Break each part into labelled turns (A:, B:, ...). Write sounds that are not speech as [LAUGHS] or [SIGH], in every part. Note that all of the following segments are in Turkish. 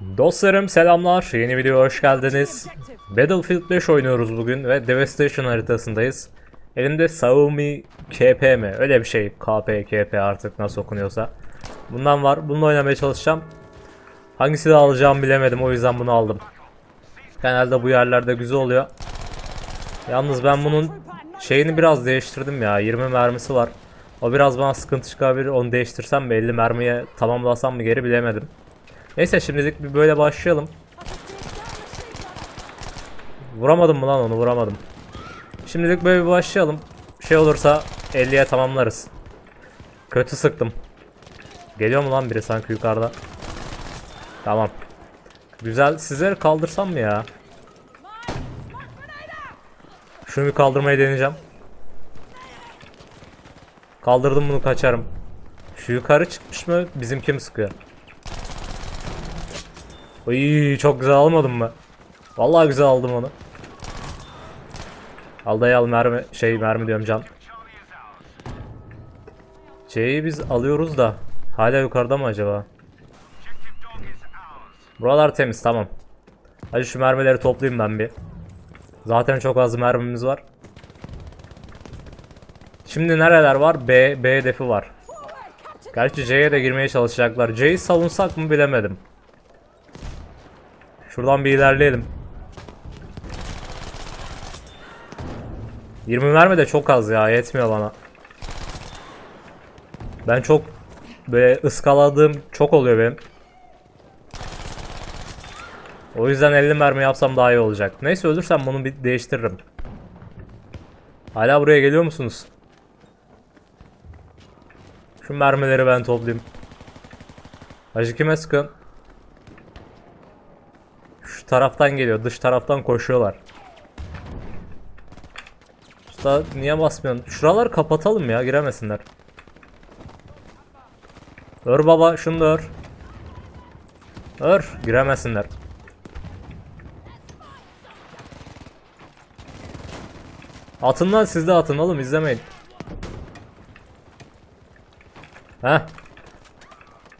A: Dostlarım selamlar. Yeni videoya hoş geldiniz. Battlefield 5 oynuyoruz bugün ve Devastation haritasındayız. Elimde Xiaomi KP mi? Öyle bir şey. KP, KP artık nasıl okunuyorsa. Bundan var. Bununla oynamaya çalışacağım. Hangisini alacağımı bilemedim. O yüzden bunu aldım. Genelde bu yerlerde güzel oluyor. Yalnız ben bunun şeyini biraz değiştirdim ya. 20 mermisi var. O biraz bana sıkıntı çıkabilir. Onu değiştirsem mi 50 mermiye tamamlasam mı geri bilemedim. Neyse şimdilik bir böyle başlayalım. Vuramadım mı lan onu vuramadım. Şimdilik böyle bir başlayalım. Şey olursa 50'ye tamamlarız. Kötü sıktım. Geliyor mu lan biri sanki yukarıda? Tamam. Güzel. Sizleri kaldırsam mı ya? Şunu bir kaldırmayı deneyeceğim. Kaldırdım bunu kaçarım. Şu yukarı çıkmış mı? Bizim kim sıkıyor? Uy çok güzel almadım mı? Vallahi güzel aldım onu. Al al mermi şey mermi diyorum can. Şeyi biz alıyoruz da hala yukarıda mı acaba? Buralar temiz tamam. Hadi şu mermileri toplayayım ben bir. Zaten çok az mermimiz var. Şimdi nereler var? B, B hedefi var. Gerçi C'ye de girmeye çalışacaklar. C'yi savunsak mı bilemedim. Şuradan bir ilerleyelim. 20 mermi de çok az ya yetmiyor bana. Ben çok böyle ıskaladığım çok oluyor benim. O yüzden 50 mermi yapsam daha iyi olacak. Neyse ölürsem bunu bir değiştiririm. Hala buraya geliyor musunuz? Şu mermileri ben toplayayım. Hacı kime sıkın? Taraftan geliyor. Dış taraftan koşuyorlar. Usta niye basmıyorsun? Şuraları kapatalım ya giremesinler. Ör baba şunu da ör. Ör giremesinler. Atın lan siz de atın oğlum izlemeyin. Heh.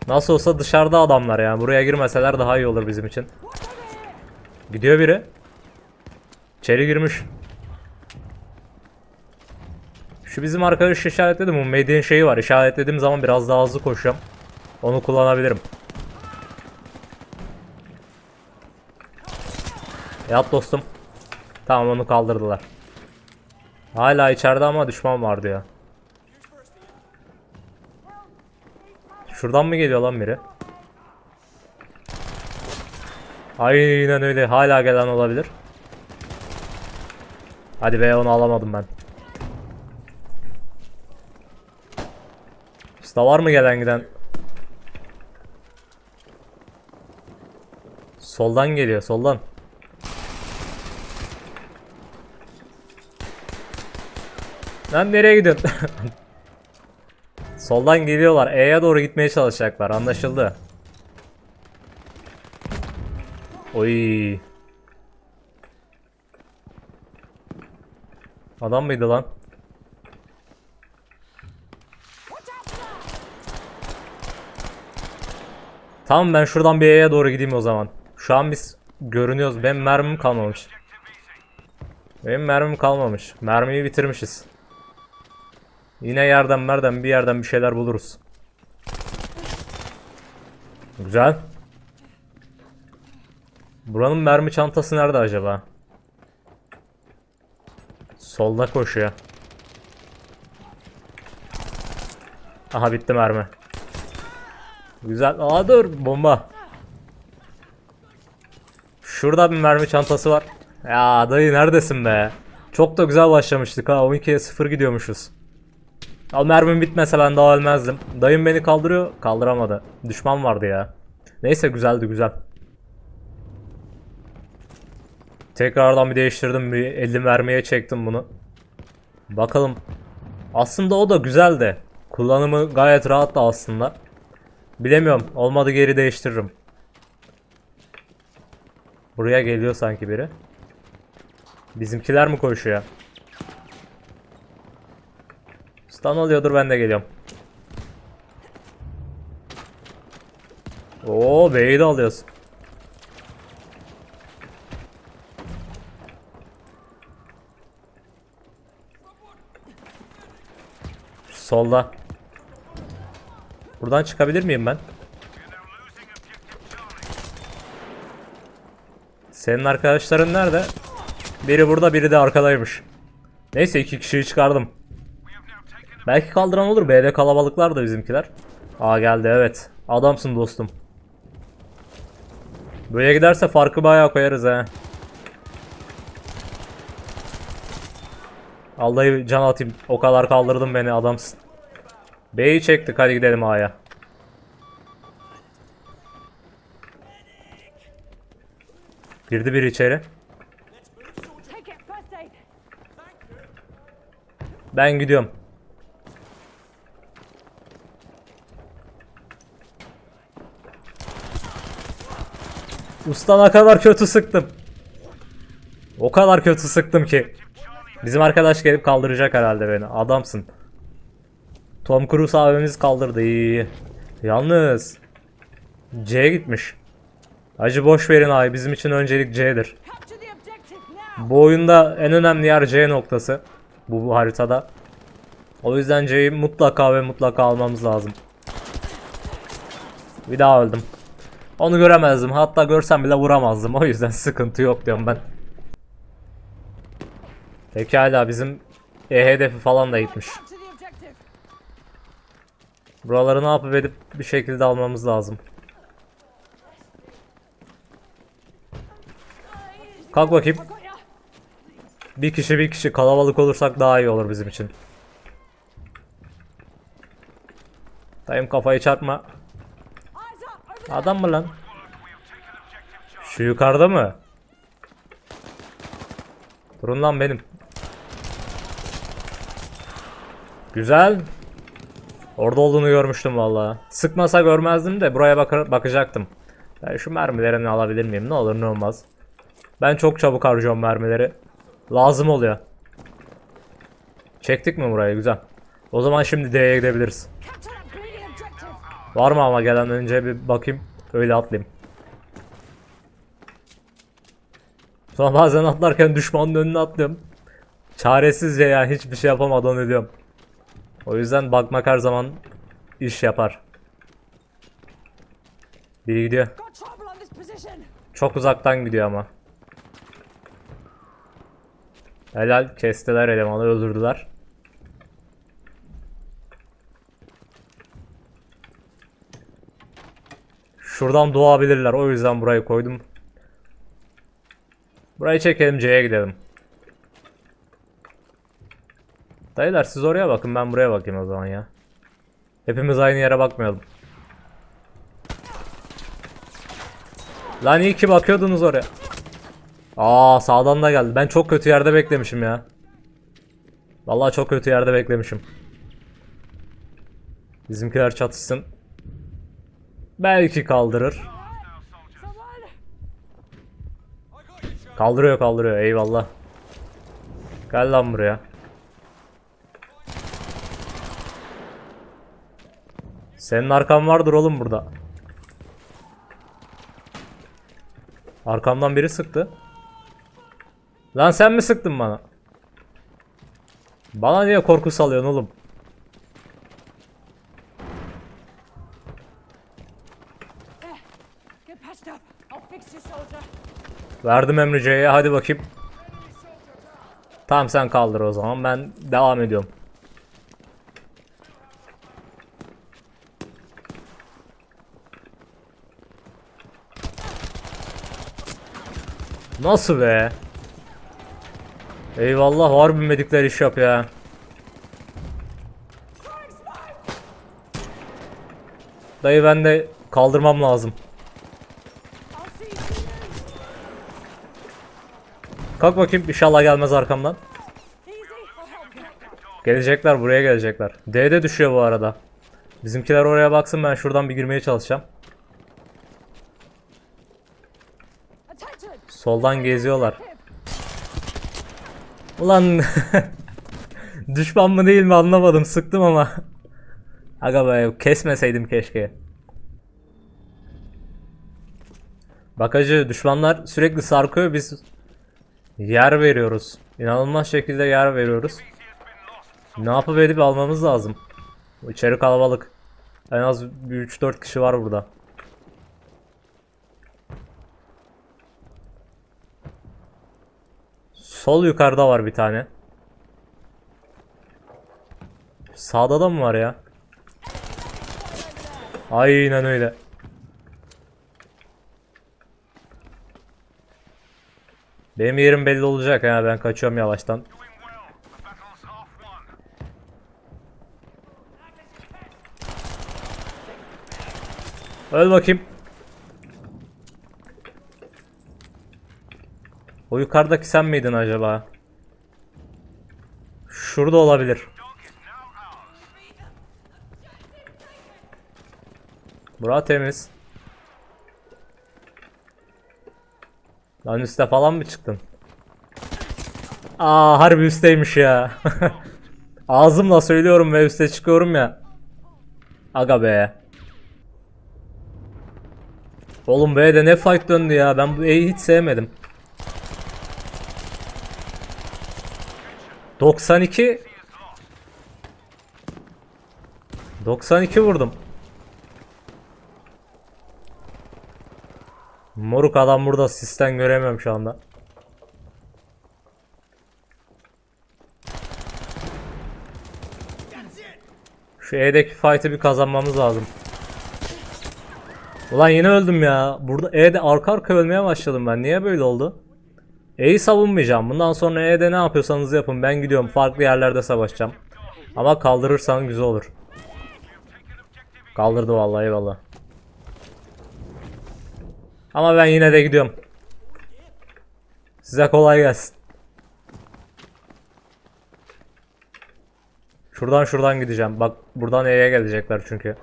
A: Nasıl olsa dışarıda adamlar yani. Buraya girmeseler daha iyi olur bizim için. Gidiyor biri. İçeri girmiş. Şu bizim arkadaş işaretledim. Bu Made'in şeyi var. İşaretlediğim zaman biraz daha hızlı koşuyorum. Onu kullanabilirim. Yat dostum. Tamam onu kaldırdılar. Hala içeride ama düşman vardı ya. Şuradan mı geliyor lan biri? Aynen öyle. Hala gelen olabilir. Hadi be onu alamadım ben. Usta var mı gelen giden? Soldan geliyor soldan. Lan nereye gidiyorsun? [LAUGHS] Soldan geliyorlar. E'ye doğru gitmeye çalışacaklar. Anlaşıldı. Oy. Adam mıydı lan? Tamam ben şuradan bir E'ye doğru gideyim o zaman. Şu an biz görünüyoruz. Benim mermim kalmamış. Benim mermim kalmamış. Mermiyi bitirmişiz. Yine yerden merden bir yerden bir şeyler buluruz. Güzel. Buranın mermi çantası nerede acaba? Solda koşuyor. Aha bitti mermi. Güzel. Aa dur bomba. Şurada bir mermi çantası var. Ya dayı neredesin be? Çok da güzel başlamıştık ha. 12'ye 0 gidiyormuşuz. Al mermim bitmese ben daha ölmezdim. Dayım beni kaldırıyor. Kaldıramadı. Düşman vardı ya. Neyse güzeldi güzel. Tekrardan bir değiştirdim. Bir 50 mermiye çektim bunu. Bakalım. Aslında o da güzeldi. Kullanımı gayet rahattı aslında. Bilemiyorum. Olmadı geri değiştiririm. Buraya geliyor sanki biri. Bizimkiler mi koşuyor? Stun oluyordur ben de geliyorum. Oo B'yi de alıyoruz. Solda. Buradan çıkabilir miyim ben? Senin arkadaşların nerede? Biri burada, biri de arkadaymış. Neyse iki kişiyi çıkardım. Belki kaldıran olur. B'de kalabalıklar da bizimkiler. Aa geldi evet. Adamsın dostum. Böyle giderse farkı bayağı koyarız he. Allah'ı can atayım. O kadar kaldırdın beni adamsın. B'yi çektik hadi gidelim A'ya. Girdi biri içeri. Ben gidiyorum. Usta ne kadar kötü sıktım. O kadar kötü sıktım ki. Bizim arkadaş gelip kaldıracak herhalde beni. Adamsın. Tom Cruise abimiz kaldırdı. Yalnız C'ye gitmiş. Acı boş verin abi. Bizim için öncelik C'dir. Bu oyunda en önemli yer C noktası. Bu, bu haritada. O yüzden C'yi mutlaka ve mutlaka almamız lazım. Bir daha öldüm. Onu göremezdim. Hatta görsem bile vuramazdım. O yüzden [LAUGHS] sıkıntı yok diyorum ben. Pekala bizim E hedefi falan da gitmiş. Buraları ne yapıp edip bir şekilde almamız lazım. Kalk bakayım. Bir kişi bir kişi kalabalık olursak daha iyi olur bizim için. Dayım kafayı çarpma. Adam mı lan? Şu yukarıda mı? Durun lan benim. Güzel. Orada olduğunu görmüştüm vallahi. Sıkmasa görmezdim de buraya bakar bakacaktım. Ben şu mermilerini alabilir miyim? Ne olur ne olmaz. Ben çok çabuk harcıyorum mermileri. Lazım oluyor. Çektik mi burayı? Güzel. O zaman şimdi D'ye gidebiliriz. Var mı ama gelen önce bir bakayım. Öyle atlayayım. Sonra bazen atlarken düşmanın önüne atlıyorum. Çaresizce ya hiçbir şey yapamadan ölüyorum. O yüzden bakmak her zaman iş yapar. Biri gidiyor. Çok uzaktan gidiyor ama. Helal kestiler elemanı öldürdüler. Şuradan doğabilirler o yüzden burayı koydum. Burayı çekelim C'ye gidelim. Dayılar siz oraya bakın ben buraya bakayım o zaman ya. Hepimiz aynı yere bakmayalım. Lan iyi ki bakıyordunuz oraya. Aa sağdan da geldi. Ben çok kötü yerde beklemişim ya. Vallahi çok kötü yerde beklemişim. Bizimkiler çatışsın. Belki kaldırır. Kaldırıyor kaldırıyor eyvallah. Gel lan buraya. Senin arkan vardır oğlum burada. Arkamdan biri sıktı. Lan sen mi sıktın bana? Bana niye korku salıyorsun oğlum? Verdim Emre'ye hadi bakayım. Tamam sen kaldır o zaman ben devam ediyorum. Nasıl be? Eyvallah harbi medikler iş yap ya. Dayı ben de kaldırmam lazım. Kalk bakayım inşallah gelmez arkamdan. Gelecekler buraya gelecekler. D'de düşüyor bu arada. Bizimkiler oraya baksın ben şuradan bir girmeye çalışacağım. Soldan geziyorlar. Ulan [LAUGHS] düşman mı değil mi anlamadım sıktım ama. Aga be kesmeseydim keşke. Bakacı düşmanlar sürekli sarkıyor biz yer veriyoruz. İnanılmaz şekilde yer veriyoruz. Ne yapıp edip almamız lazım. İçeri kalabalık. En az bir 3-4 kişi var burada. Sol yukarıda var bir tane. Sağda da mı var ya? Aynen öyle. Benim yerim belli olacak ha ben kaçıyorum yavaştan. Öl bakayım. O yukarıdaki sen miydin acaba? Şurada olabilir. Bura temiz. Lan üste falan mı çıktın? Aa harbi üsteymiş ya. [LAUGHS] Ağzımla söylüyorum ve üste çıkıyorum ya. Aga be. Oğlum B'de ne fight döndü ya. Ben bu E'yi hiç sevmedim. 92 92 vurdum. Moruk adam burada sistem göremiyorum şu anda. Şu E'deki fight'ı bir kazanmamız lazım. Ulan yine öldüm ya. Burada E'de arka arka ölmeye başladım ben. Niye böyle oldu? E'yi savunmayacağım. Bundan sonra E'de ne yapıyorsanız yapın. Ben gidiyorum. Farklı yerlerde savaşacağım. Ama kaldırırsan güzel olur. Kaldırdı vallahi eyvallah. Ama ben yine de gidiyorum. Size kolay gelsin. Şuradan şuradan gideceğim. Bak buradan E'ye gelecekler çünkü.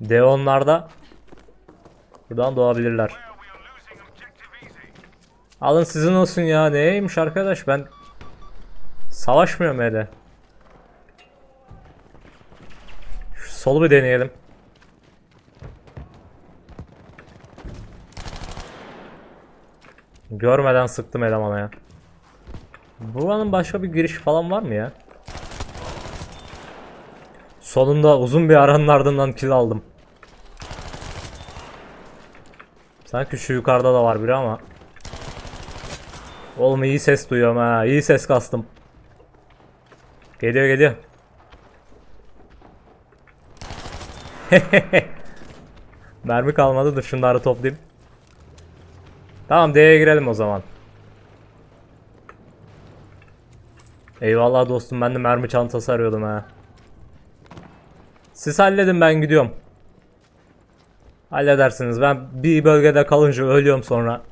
A: D onlarda. Buradan doğabilirler. Alın sizin olsun ya. Neymiş arkadaş ben savaşmıyorum E'de. Şu solu bir deneyelim. Görmeden sıktım elemana ya. Buranın başka bir giriş falan var mı ya? Sonunda uzun bir aranın ardından kill aldım. Sanki şu yukarıda da var biri ama. Oğlum iyi ses duyuyorum ha. İyi ses kastım. Geliyor geliyor. [LAUGHS] Mermi kalmadı dur şunları toplayayım. Tamam D'ye girelim o zaman. Eyvallah dostum ben de mermi çantası arıyordum ha. Siz halledin ben gidiyorum. Halledersiniz ben bir bölgede kalınca ölüyorum sonra.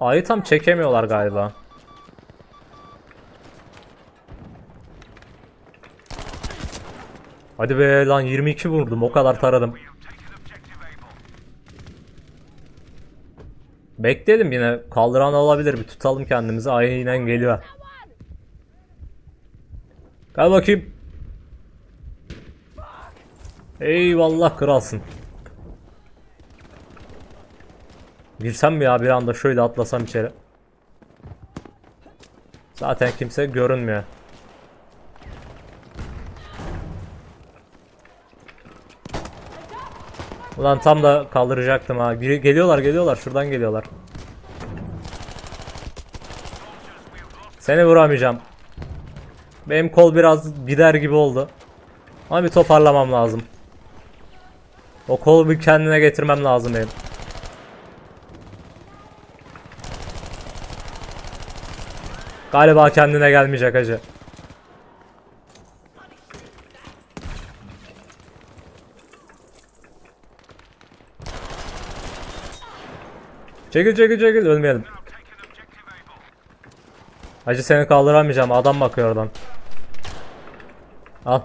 A: Ayı tam çekemiyorlar galiba. Hadi be lan 22 vurdum o kadar taradım. Bekleyelim yine kaldıran olabilir bir tutalım kendimizi aynen geliyor. Gel bakayım. Eyvallah kralsın. Girsem mi ya bir anda şöyle atlasam içeri. Zaten kimse görünmüyor. Ulan tam da kaldıracaktım ha. Gel- Geliyorlar geliyorlar şuradan geliyorlar. Seni vuramayacağım. Benim kol biraz gider gibi oldu. Ama bir toparlamam lazım. O kolu bir kendine getirmem lazım benim. Galiba kendine gelmeyecek acı. Çekil çekil çekil ölmeyelim. Hacı seni kaldıramayacağım adam bakıyor oradan. Al.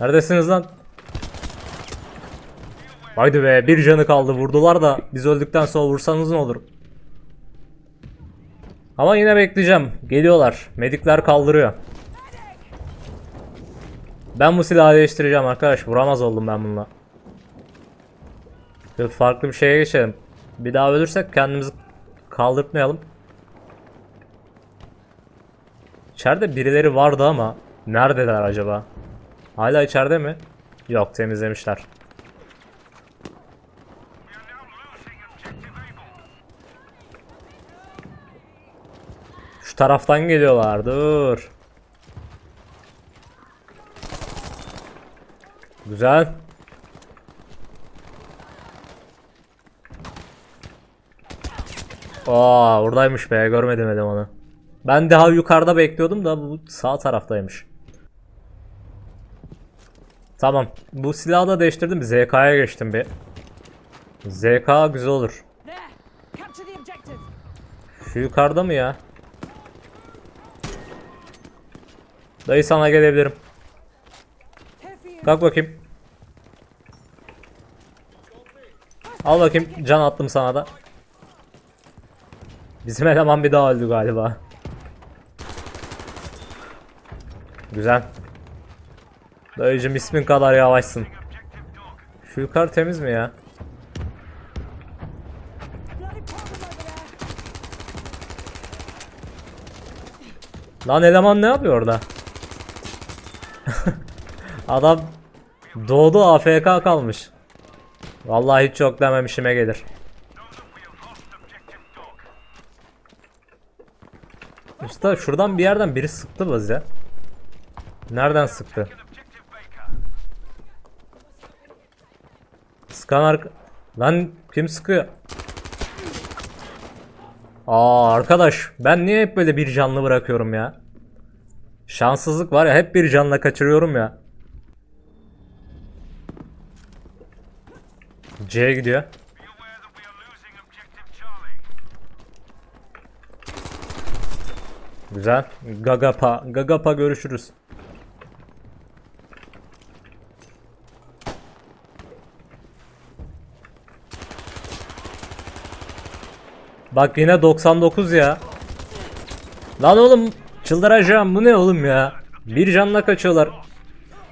A: Neredesiniz lan? Haydi be bir canı kaldı vurdular da biz öldükten sonra vursanız ne olur? Ama yine bekleyeceğim. Geliyorlar. Medikler kaldırıyor. Ben bu silahı değiştireceğim arkadaş. Vuramaz oldum ben bununla. Şöyle farklı bir şeye geçelim. Bir daha ölürsek kendimizi kaldırtmayalım. İçeride birileri vardı ama neredeler acaba? Hala içeride mi? Yok temizlemişler. Şu taraftan geliyorlar. Dur. Güzel. Aa, oradaymış be. Görmedim elemanı. Ben daha yukarıda bekliyordum da bu sağ taraftaymış. Tamam. Bu silahı da değiştirdim. ZK'ya geçtim bir. ZK güzel olur. Şu yukarıda mı ya? Dayı sana gelebilirim. Kalk bakayım. Al bakayım. Can attım sana da. Bizim eleman bir daha öldü galiba. Güzel. Dayıcım ismin kadar yavaşsın. Şu yukarı temiz mi ya? Lan eleman ne yapıyor orada? [LAUGHS] Adam doğdu AFK kalmış. Vallahi hiç yok demem işime gelir. Usta şuradan bir yerden biri sıktı biz ya. Nereden sıktı? Sıkan arka... Lan kim sıkıyor? Aa arkadaş ben niye hep böyle bir canlı bırakıyorum ya? Şanssızlık var ya hep bir canla kaçırıyorum ya. C gidiyor. Güzel. Gagapa. Gagapa görüşürüz. Bak yine 99 ya. Lan oğlum çıldıracağım bu ne oğlum ya? Bir canla kaçıyorlar.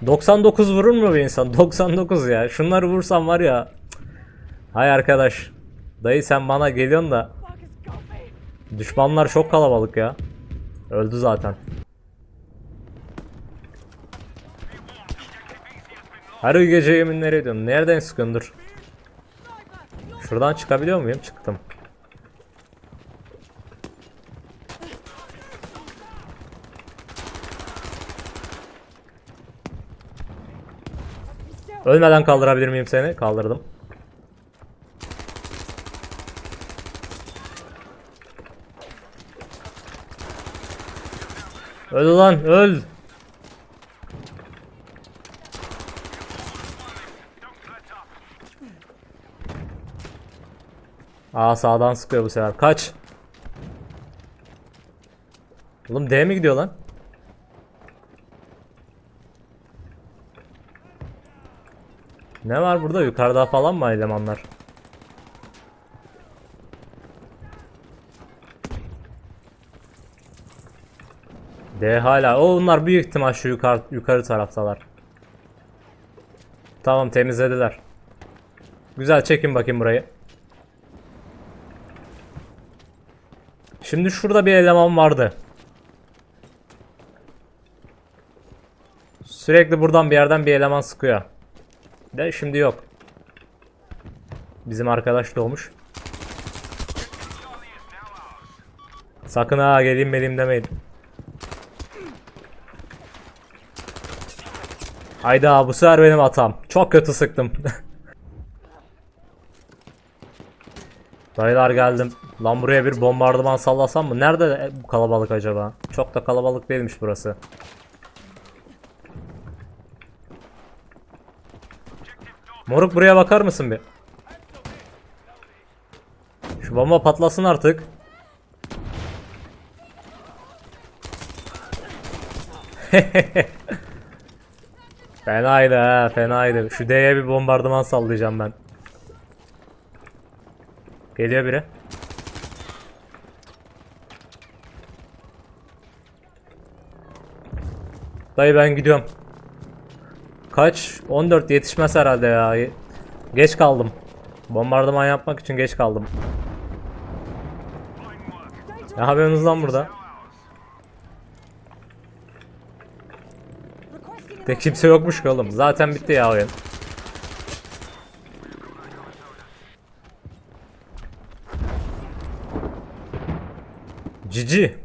A: 99 vurur mu bir insan? [LAUGHS] 99 ya. Şunları vursam var ya. Hay arkadaş. Dayı sen bana geliyorsun da. Düşmanlar çok kalabalık ya. Öldü zaten. Her gece yeminler ediyorum. Nereden sıkıyorsun dur. Şuradan çıkabiliyor muyum? Çıktım. Ölmeden kaldırabilir miyim seni? Kaldırdım. Öl lan öl. Aa sağdan sıkıyor bu sefer. Kaç. Oğlum D mi gidiyor lan? Ne var burada? Yukarıda falan mı elemanlar? D hala. O onlar büyük ihtimal şu yukarı, yukarı taraftalar. Tamam temizlediler. Güzel çekin bakayım burayı. Şimdi şurada bir eleman vardı. Sürekli buradan bir yerden bir eleman sıkıyor. De şimdi yok. Bizim arkadaş doğmuş. Sakın ha geleyim geleyim demeyin. Hayda bu sefer benim hatam. Çok kötü sıktım. [LAUGHS] Dayılar geldim. Lan buraya bir bombardıman sallasam mı? Nerede bu kalabalık acaba? Çok da kalabalık değilmiş burası. Moruk buraya bakar mısın bir? Şu bomba patlasın artık. [LAUGHS] Fenaydı ha fenaydı. Şu D'ye bir bombardıman sallayacağım ben. Geliyor biri. Dayı ben gidiyorum. Kaç? 14 yetişmez herhalde ya. Geç kaldım. Bombardıman yapmak için geç kaldım. Ne yapıyorsunuz lan burada? De kimse yokmuş ki oğlum. Zaten bitti ya oyun. Cici.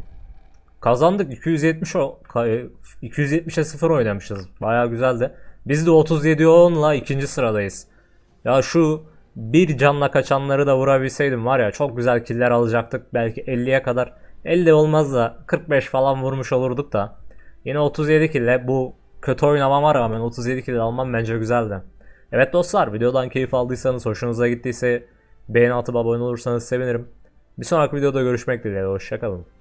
A: Kazandık 270 o ka- 270'e 0 oynamışız. Baya güzeldi. Biz de 37 10'la ikinci sıradayız. Ya şu bir canla kaçanları da vurabilseydim var ya çok güzel killer alacaktık. Belki 50'ye kadar 50 olmaz da 45 falan vurmuş olurduk da. Yine 37 kille bu kötü oynamama rağmen 37 kill almam bence güzeldi. Evet dostlar videodan keyif aldıysanız hoşunuza gittiyse beğeni atıp abone olursanız sevinirim. Bir sonraki videoda görüşmek dileğiyle hoşçakalın.